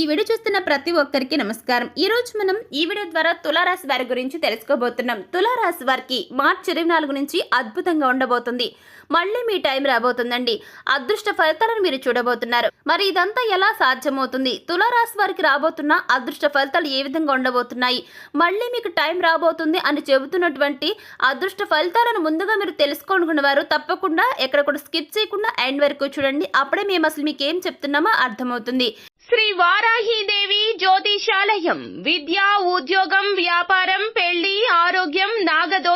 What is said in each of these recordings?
ఈ వీడియో చూస్తున్న ప్రతి ఒక్కరికి నమస్కారం. ఈ రోజు మనం ఈ వీడియో ద్వారా తులారాశి వారి గురించి తెలుసుకోబోతున్నాం. తులారాశి వారికి మార్చి ఇరవై నాలుగు నుంచి అద్భుతంగా ఉండబోతుంది. మళ్ళీ మీ టైం రాబోతుందండి. అదృష్ట ఫలితాలను మీరు చూడబోతున్నారు. మరి ఇదంతా ఎలా సాధ్యమవుతుంది? తులారాశి వారికి రాబోతున్న అదృష్ట ఫలితాలు ఏ విధంగా ఉండబోతున్నాయి? మళ్ళీ మీకు టైం రాబోతుంది అని చెబుతున్నటువంటి అదృష్ట ఫలితాలను ముందుగా మీరు తెలుసుకోనుకున్న వారు తప్పకుండా ఎక్కడ కూడా స్కిప్ చేయకుండా ఎండ్ వరకు చూడండి. అప్పుడే మేము అసలు మీకు ఏం చెప్తున్నామో అర్థమవుతుంది. శ్రీ వారాహీదేవి జ్యోతిషాలయం విద్య ఉద్యోగం వ్యాపారం పెళ్ళి ఆరోగ్యం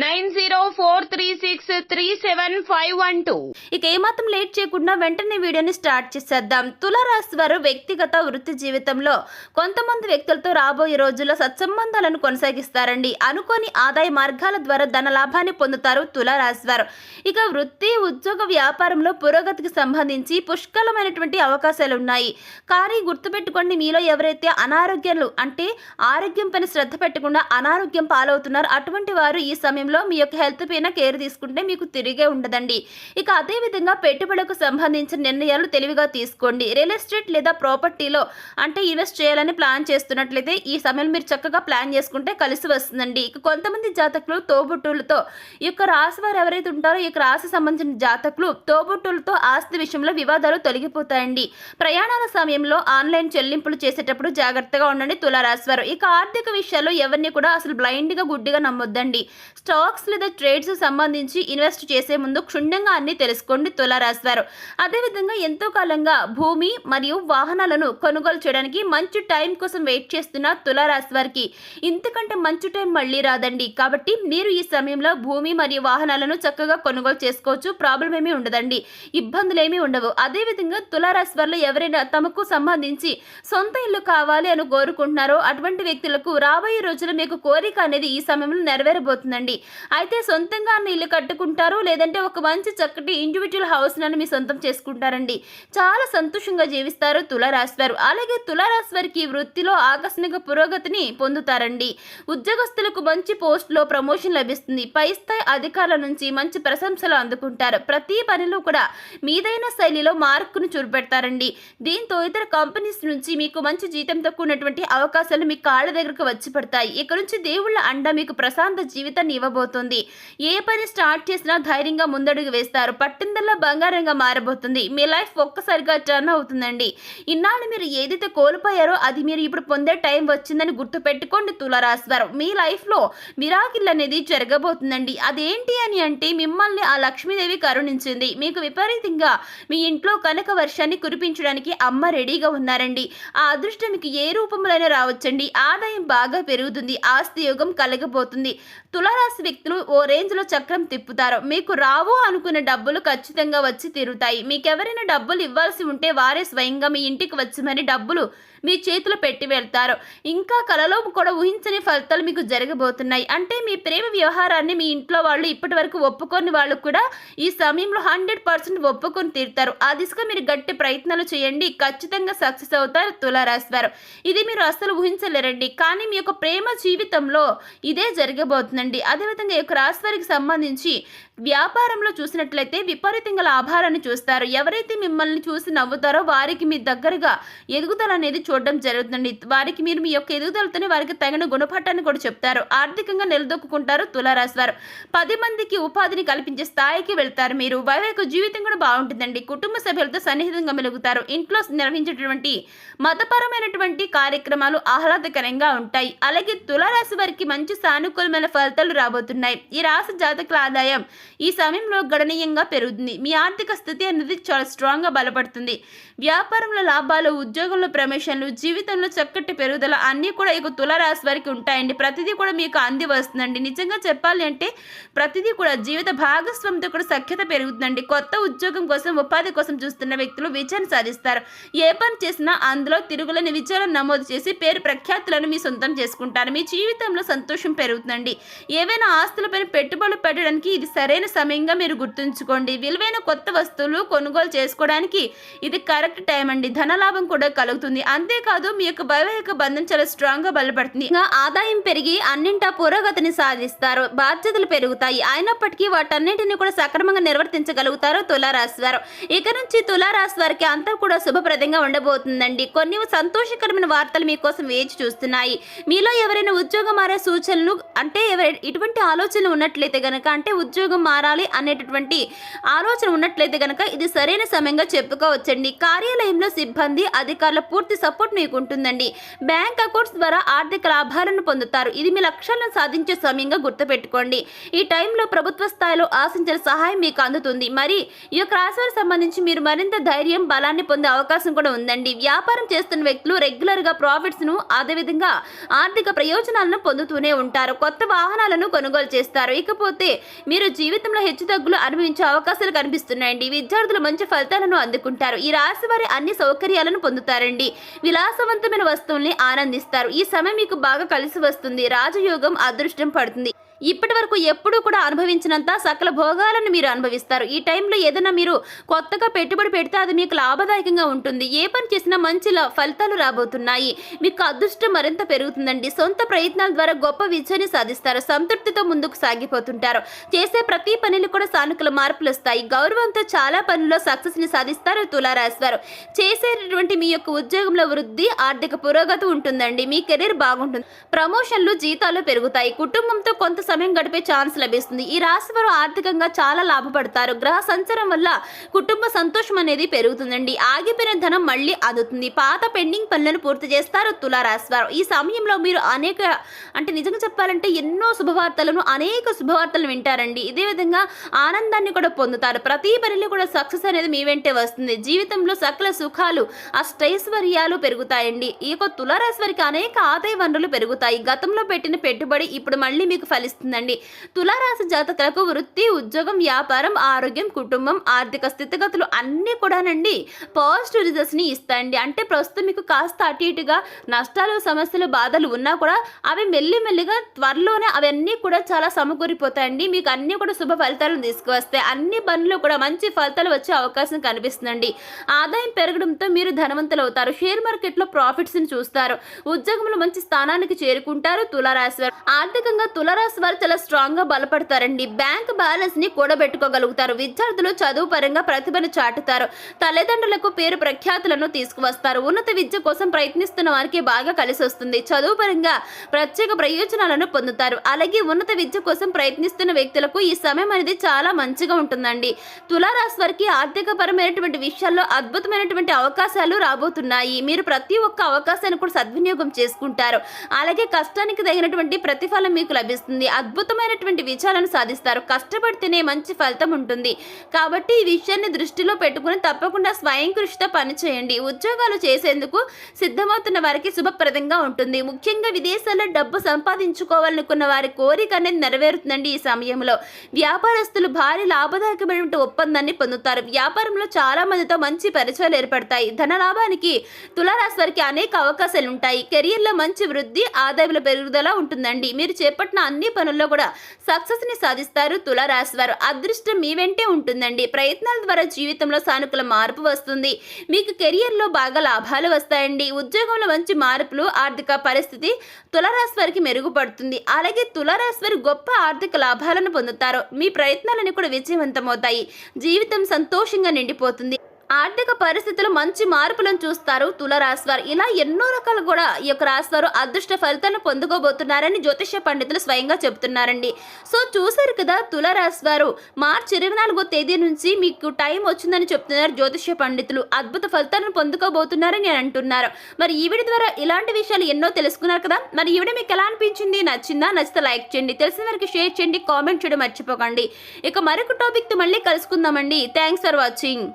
nine zero four three six three seven five one two. ఇక ఏమాత్రం లేట్ చేయకుండా వెంటనే వీడియోని స్టార్ట్ చేసేద్దాం. తులారాశి వారు వ్యక్తిగత వృత్తి జీవితంలో కొంతమంది వ్యక్తులతో రాబోయే రోజుల్లో సత్సంబంధాలను కొనసాగిస్తారండి. అనుకోని ఆదాయ మార్గాల ద్వారా ధన లాభాన్ని పొందుతారు తులారాశి వారు. ఇక వృత్తి ఉద్యోగ వ్యాపారంలో పురోగతికి సంబంధించి పుష్కలమైనటువంటి అవకాశాలు ఉన్నాయి కానీ గుర్తుపెట్టుకోండి మీలో ఎవరైతే అనారోగ్యాలు అంటే ఆరోగ్యం పైన శ్రద్ధ పెట్టకుండా అనారోగ్యం పాలవుతున్నారు అటువంటి వారు ఈ సమయంలో మీ యొక్క హెల్త్ పైన కేర్ తీసుకుంటే మీకు తిరిగే ఉండదండి. ఇక అదేవిధంగా పెట్టుబడులకు సంబంధించిన నిర్ణయాలు తెలివిగా తీసుకోండి. రియల్ ఎస్టేట్ లేదా ప్రాపర్టీలో అంటే ఇన్వెస్ట్ చేయాలని ప్లాన్ చేస్తున్నట్లయితే ఈ సమయంలో మీరు చక్కగా ప్లాన్ చేసుకుంటే కలిసి వస్తుందండి. ఇక కొంతమంది జాతకులు తోబుట్టులతో ఈ యొక్క రాశి వారు ఎవరైతే ఉంటారో ఈ రాశి సంబంధించిన జాతకులు తోబుట్టులతో ఆస్తి విషయంలో వివాదాలు తొలగిపోతాయండి. ప్రయాణాల సమయంలో ఆన్లైన్ చెల్లింపులు చేసేటప్పుడు జాగ్రత్తగా ఉండండి తులారాశి వారు. ఇక ఆర్థిక విషయాల్లో ఎవరిని కూడా అసలు బ్లైండ్గా గుడ్డిగా నమ్మొద్దండి. స్టాక్స్ లేదా ట్రేడ్స్ సంబంధించి ఇన్వెస్ట్ చేసే ముందు క్షుణ్ణంగా అన్ని తెలుసుకోండి తులారాశి వారు అదేవిధంగా ఎంతో కాలంగా భూమి మరియు వాహనాలను కొనుగోలు చేయడానికి మంచి టైం కోసం వెయిట్ చేస్తున్న తులారాశి వారికి ఇంతకంటే మంచి టైం మళ్ళీ రాదండి. కాబట్టి మీరు ఈ సమయంలో భూమి మరియు వాహనాలను చక్కగా కొనుగోలు చేసుకోవచ్చు. ప్రాబ్లం ఏమీ ఉండదండి. ఇబ్బందులు ఏమీ ఉండవు. అదేవిధంగా తులారాశి వారిలో ఎవరైనా తమకు సంబంధించి సొంత ఇల్లు కావాలి అని కోరుకుంటున్నారో అటువంటి వ్యక్తులకు రాబోయే రోజుల్లో మీకు కోరిక అనేది ఈ సమయంలో నెరవేరబోతుందండి. అయితే సొంతంగా ఇల్లు కట్టుకుంటారు లేదంటే ఒక మంచి చక్కటి ఇండివిజువల్ హౌస్ నన్ను మీ సొంతం చేసుకుంటారండి. చాలా సంతోషంగా జీవిస్తారు తులారాశి వారు అలాగే తులారాశి వారికి వృత్తిలో ఆకస్మిక పురోగతిని పొందుతారండి. ఉద్యోగస్తులకు మంచి పోస్టులో ప్రమోషన్ లభిస్తుంది. పై స్థాయి అధికారుల నుంచి మంచి ప్రశంసలు అందుకుంటారు. ప్రతి పనిలో కూడా మీదైన శైలిలో మార్కును చూపెడతారండి. దీంతో ఇతర కంపెనీస్ నుంచి మీకు మంచి జీతంతో కూడినటువంటి అవకాశాలు మీ కాళ్ళ దగ్గరకు వచ్చి పడతాయి. ఇక నుంచి దేవుళ్ళ అండ మీకు ప్రశాంత జీవితాన్ని ఇవ్వబోతుంది ఏ పని స్టార్ట్ చేసినా ధైర్యంగా ముందడుగు వేస్తారు. పట్టిందల్లా బంగారంగా మారబోతుంది. మీ లైఫ్ ఒక్కసారిగా టర్న్ అవుతుందండి. ఇన్నాళ్ళు మీరు ఏదైతే కోల్పోయారో అది మీరు ఇప్పుడు పొందే టైం వచ్చిందని గుర్తుపెట్టుకోండి పెట్టుకోండి మీ లైఫ్లో మిరాకిల్ అనేది జరగబోతుందండి. అదేంటి అని అంటే మిమ్మల్ని ఆ లక్ష్మీదేవి కరుణించింది. మీకు విపరీతంగా మీ ఇంట్లో కనక వర్షాన్ని కురిపించడానికి అమ్మ రెడీగా ఉన్నారండి. ఆ అదృష్టం మీకు ఏ రూపంలోనే రావచ్చండి. ఆదాయం బాగా పెరుగుతుంది. ఆస్తి యోగం కలగబోతుంది. తులారాశి వ్యక్తులు ఓ రేంజ్లో చక్రం తిప్పుతారు. మీకు రావు అనుకున్న డబ్బులు ఖచ్చితంగా వచ్చి తీరుతాయి. మీకెవరైనా డబ్బులు ఇవ్వాల్సి ఉంటే వారే స్వయంగా మీ ఇంటికి వచ్చి మరి డబ్బులు మీ చేతిలో పెట్టి వెళ్తారు. ఇంకా కలలో కూడా ఊహించని ఫలితాలు మీకు జరగబోతున్నాయి. అంటే మీ ప్రేమ వ్యవహారాన్ని మీ ఇంట్లో వాళ్ళు ఇప్పటి వరకు ఒప్పుకొని వాళ్ళు కూడా ఈ సమయంలో హండ్రెడ్ పర్సెంట్ ఒప్పుకొని తీరుతారు. ఆ దిశగా మీరు గట్టి ప్రయత్నాలు చేయండి. ఖచ్చితంగా సక్సెస్ అవుతారు తులారాశి వారు. ఇది మీరు అస్సలు ఊహించలేరండి. కానీ మీ యొక్క ప్రేమ జీవితంలో ఇదే జరగబోతుందండి. అదే ఈ యొక్క రాశి వారికి సంబంధించి వ్యాపారంలో చూసినట్లయితే విపరీతంగా లాభాలను చూస్తారు. ఎవరైతే మిమ్మల్ని చూసి నవ్వుతారో వారికి మీ దగ్గరగా ఎదుగుదల అనేది చూడడం జరుగుతుంది. వారికి మీరు మీ యొక్క ఎదుగుదలతోనే వారికి తగిన గుణపాఠాన్ని కూడా చెప్తారు. ఆర్థికంగా నిలదొక్కుంటారు తులారాశి వారు. పది మందికి ఉపాధిని కల్పించే స్థాయికి వెళ్తారు మీరు. వైవాహిక జీవితం కూడా బాగుంటుందండి. కుటుంబ సభ్యులతో సన్నిహితంగా మెలుగుతారు. ఇంట్లో నిర్వహించేటువంటి మతపరమైనటువంటి కార్యక్రమాలు ఆహ్లాదకరంగా ఉంటాయి. అలాగే తులారాశి వారికి మంచి సానుకూలమైన ఫలితాలు రాబోతున్నాయి ఈ రాశి జాతకుల ఆదాయం ఈ సమయంలో గణనీయంగా పెరుగుతుంది. మీ ఆర్థిక స్థితి అనేది చాలా స్ట్రాంగ్గా బలపడుతుంది. వ్యాపారంలో లాభాలు ఉద్యోగంలో ప్రమోషన్లు జీవితంలో చక్కటి పెరుగుదల అన్నీ కూడా ఇక తులరాశి వారికి ఉంటాయండి. ప్రతిదీ కూడా మీకు అంది వస్తుందండి. నిజంగా చెప్పాలి అంటే ప్రతిదీ కూడా జీవిత భాగస్వామితో కూడా సఖ్యత పెరుగుతుందండి. కొత్త ఉద్యోగం కోసం ఉపాధి కోసం చూస్తున్న వ్యక్తులు విజయాన్ని సాధిస్తారు. ఏ పని చేసినా అందులో తిరుగులేని విజయాలను నమోదు చేసి పేరు ప్రఖ్యాతులను మీ సొంతం చేసుకుంటారు. మీ జీవితంలో సంతోషం పెరుగుతుందండి. ఏవైనా ఆస్తులపైన పెట్టుబడులు పెట్టడానికి ఇది సరైన సమయంగా మీరు గుర్తుంచుకోండి. విలువైన కొత్త వస్తువులు కొనుగోలు చేసుకోవడానికి ఇది కరెక్ట్ టైం అండి. ధనలాభం కూడా కలుగుతుంది. అంతేకాదు మీ యొక్క వైవాహిక బంధం చాలా స్ట్రాంగ్గా బలపడుతుంది. ఇంకా ఆదాయం పెరిగి అన్నింటా పురోగతిని సాధిస్తారు. బాధ్యతలు పెరుగుతాయి. అయినప్పటికీ వాటన్నింటినీ కూడా సక్రమంగా నిర్వర్తించగలుగుతారు తులారాశి వారు. ఇక నుంచి తులారాశి వారికి అంతా కూడా శుభప్రదంగా ఉండబోతుందండి. కొన్ని సంతోషకరమైన వార్తలు మీకోసం వేచి చూస్తున్నాయి. మీలో ఎవరైనా ఉద్యోగం మారే సూచనలు అంటే ఎవరైనా ఇటువంటి ఆలోచనలు ఉన్నట్లయితే గనక అంటే ఉద్యోగం మారాలి అనేటటువంటి ఆలోచన ఉన్నట్లయితే గనక ఇది సరైన సమయంగా చెప్పుకోవచ్చండి. కార్యాలయంలో సిబ్బంది అధికారుల పూర్తి సపోర్ట్ మీకు ఉంటుందండి. బ్యాంక్ అకౌంట్స్ ద్వారా ఆర్థిక లాభాలను పొందుతారు. ఇది మీ లక్ష్యాలను సాధించే సమయంగా గుర్తుపెట్టుకోండి. ఈ టైంలో ప్రభుత్వ స్థాయిలో ఆశించిన సహాయం మీకు అందుతుంది. మరి ఈ యొక్క రాశివారికి సంబంధించి మీరు మరింత ధైర్యం బలాన్ని పొందే అవకాశం కూడా ఉందండి. వ్యాపారం చేస్తున్న వ్యక్తులు రెగ్యులర్గా ప్రాఫిట్స్ను అదేవిధంగా ఆర్థిక ప్రయోజనాలను పొందుతూనే ఉంటారు. కొత్త వాహనాలను కొనుగోలు చేస్తారు. ఇకపోతే మీరు జీవితంలో హెచ్చుతగ్గులు అనుభవించే అవకాశాలు కనిపిస్తున్నాయండి. విద్యార్థులు మంచి ఫలితాలను అందుకుంటారు. ఈ రాశి వారి అన్ని సౌకర్యాలను పొందుతారండి. విలాసవంతమైన వస్తువుల్ని ఆనందిస్తారు. ఈ సమయం మీకు బాగా కలిసి వస్తుంది. రాజయోగం అదృష్టం పడుతుంది. ఇప్పటి వరకు ఎప్పుడూ కూడా అనుభవించినంత సకల భోగాలను మీరు అనుభవిస్తారు. ఈ టైంలో ఏదైనా మీరు కొత్తగా పెట్టుబడి పెడితే అది మీకు లాభదాయకంగా ఉంటుంది. ఏ పని చేసినా మంచి ఫలితాలు రాబోతున్నాయి. మీకు అదృష్టం మరింత పెరుగుతుందండి. సొంత ప్రయత్నాల ద్వారా గొప్ప విజయాన్ని సాధిస్తారు. సంతృప్తితో ముందుకు సాగిపోతుంటారు. చేసే ప్రతి పనిలో కూడా సానుకూల మార్పులు వస్తాయి. గౌరవంతో చాలా పనుల్లో సక్సెస్ని సాధిస్తారు తులారాశి వారు చేసేటటువంటి మీ యొక్క ఉద్యోగంలో వృద్ధి ఆర్థిక పురోగతి ఉంటుందండి. మీ కెరీర్ బాగుంటుంది. ప్రమోషన్లు జీతాలు పెరుగుతాయి. కుటుంబంతో కొంత సమయం గడిపే ఛాన్స్ లభిస్తుంది. ఈ రాశి వారు ఆర్థికంగా చాలా లాభపడతారు. గ్రహ సంచారం వల్ల కుటుంబ సంతోషం అనేది పెరుగుతుందండి. ఆగిపోయిన ధనం మళ్ళీ అందుతుంది. పాత పెండింగ్ పనులను పూర్తి చేస్తారు తులారాశి వారు. ఈ సమయంలో మీరు అనేక అంటే నిజంగా చెప్పాలంటే ఎన్నో శుభవార్తలను అనేక శుభవార్తలను వింటారండి. ఇదే విధంగా ఆనందాన్ని కూడా పొందుతారు. ప్రతి పనిలో కూడా సక్సెస్ అనేది మీ వెంటే వస్తుంది. జీవితంలో సకల సుఖాలు అష్టైశ్వర్యాలు పెరుగుతాయండి. ఈ యొక్క తులారాశి వారికి అనేక ఆదాయ వనరులు పెరుగుతాయి. గతంలో పెట్టిన పెట్టుబడి ఇప్పుడు మళ్ళీ మీకు వస్తుందండి. తులారాశి జాతకులకు వృత్తి ఉద్యోగం వ్యాపారం ఆరోగ్యం కుటుంబం ఆర్థిక స్థితిగతులు అన్నీ కూడానండి పాజిటివ్ రిజల్ట్స్ని ఇస్తాయండి. అంటే ప్రస్తుతం మీకు కాస్త అటు ఇటుగా నష్టాలు సమస్యలు బాధలు ఉన్నా కూడా అవి మెల్లిమెల్లిగా త్వరలోనే అవన్నీ కూడా చాలా సమకూరిపోతాయండి. మీకు అన్ని కూడా శుభ ఫలితాలను తీసుకువస్తాయి. అన్ని పనులు కూడా మంచి ఫలితాలు వచ్చే అవకాశం కనిపిస్తుందండి. ఆదాయం పెరగడంతో మీరు ధనవంతులు అవుతారు షేర్ మార్కెట్లో ప్రాఫిట్స్ని చూస్తారు. ఉద్యోగంలో మంచి స్థానానికి చేరుకుంటారు తులారాశి ఆర్థికంగా తులారాశి వారు చాలా స్ట్రాంగ్గా బలపడతారండి. బ్యాంక్ బ్యాలెన్స్ని కూడబెట్టుకోగలుగుతారు. విద్యార్థులు చదువు పరంగా ప్రతిభను చాటుతారు. తల్లిదండ్రులకు పేరు ప్రఖ్యాతులను తీసుకువస్తారు. ఉన్నత విద్య కోసం ప్రయత్నిస్తున్న వారికి బాగా కలిసి వస్తుంది. చదువు పరంగా ప్రత్యేక ప్రయోజనాలను పొందుతారు. అలాగే ఉన్నత విద్య కోసం ప్రయత్నిస్తున్న వ్యక్తులకు ఈ సమయం అనేది చాలా మంచిగా ఉంటుందండి. తులారాశి వారికి ఆర్థిక పరమైనటువంటి విషయాల్లో అద్భుతమైనటువంటి అవకాశాలు రాబోతున్నాయి. మీరు ప్రతి ఒక్క అవకాశాన్ని కూడా సద్వినియోగం చేసుకుంటారు. అలాగే కష్టానికి తగినటువంటి ప్రతిఫలం మీకు లభిస్తుంది. అద్భుతమైనటువంటి విజయాలను సాధిస్తారు. కష్టపడితేనే మంచి ఫలితం ఉంటుంది. కాబట్టి ఈ విషయాన్ని దృష్టిలో పెట్టుకుని తప్పకుండా స్వయం కృషితో పనిచేయండి. ఉద్యోగాలు చేసేందుకు సిద్ధమవుతున్న వారికి శుభప్రదంగా ఉంటుంది. ముఖ్యంగా విదేశాల్లో డబ్బు సంపాదించుకోవాలనుకున్న వారి కోరిక అనేది నెరవేరుతుందండి ఈ సమయంలో. వ్యాపారస్తులు భారీ లాభదాయకమైనటువంటి ఒప్పందాన్ని పొందుతారు. వ్యాపారంలో చాలా మందితో మంచి పరిచయాలు ఏర్పడతాయి. ధన లాభానికి తులారాశి వారికి అనేక అవకాశాలు ఉంటాయి కెరియర్లో మంచి వృద్ధి ఆదాయంలో పెరుగుదల ఉంటుందండి. మీరు చేపట్టిన అన్ని పనుల్లో కూడా సక్సెస్ని సాధిస్తారు. తులారాశి వారు అదృష్టం మీ వెంటే ఉంటుందండి. ప్రయత్నాల ద్వారా జీవితంలో సానుకూల మార్పు వస్తుంది. మీకు కెరియర్లో బాగా లాభాలు వస్తాయండి. ఉద్యోగంలో మంచి మార్పులు ఆర్థిక పరిస్థితి తులారాశి వారికి మెరుగుపడుతుంది. అలాగే తులారాశి వారు గొప్ప ఆర్థిక లాభాలను పొందుతారు. మీ ప్రయత్నాలను కూడా విజయవంతమవుతాయి. జీవితం సంతోషంగా నిండిపోతుంది. ఆర్థిక పరిస్థితులు మంచి మార్పులను చూస్తారు. తులరాశివారు ఇలా ఎన్నో రకాలు కూడా ఈ యొక్క రాశివారు అదృష్ట ఫలితాలను పొందుకోబోతున్నారని జ్యోతిష పండితులు స్వయంగా చెబుతున్నారండి. సో చూశారు కదా తులరాశివారు మార్చి ఇరవై నాలుగో తేదీ నుంచి మీకు టైం వచ్చిందని చెప్తున్నారు జ్యోతిష పండితులు. అద్భుత ఫలితాలను పొందుకోబోతున్నారని అంటున్నారు. మరి ఈ వీడియో ద్వారా ఇలాంటి విషయాలు ఎన్నో తెలుసుకున్నారు కదా? మరి ఈ వీడియో మీకు ఎలా అనిపించింది? నచ్చిందా? నచ్చితే లైక్ చేయండి. తెలిసిన వారికి షేర్ చేయండి. కామెంట్ చేయడం మర్చిపోకండి. ఇక మరొక టాపిక్తో మళ్ళీ కలుసుకుందామండి. Thanks for watching.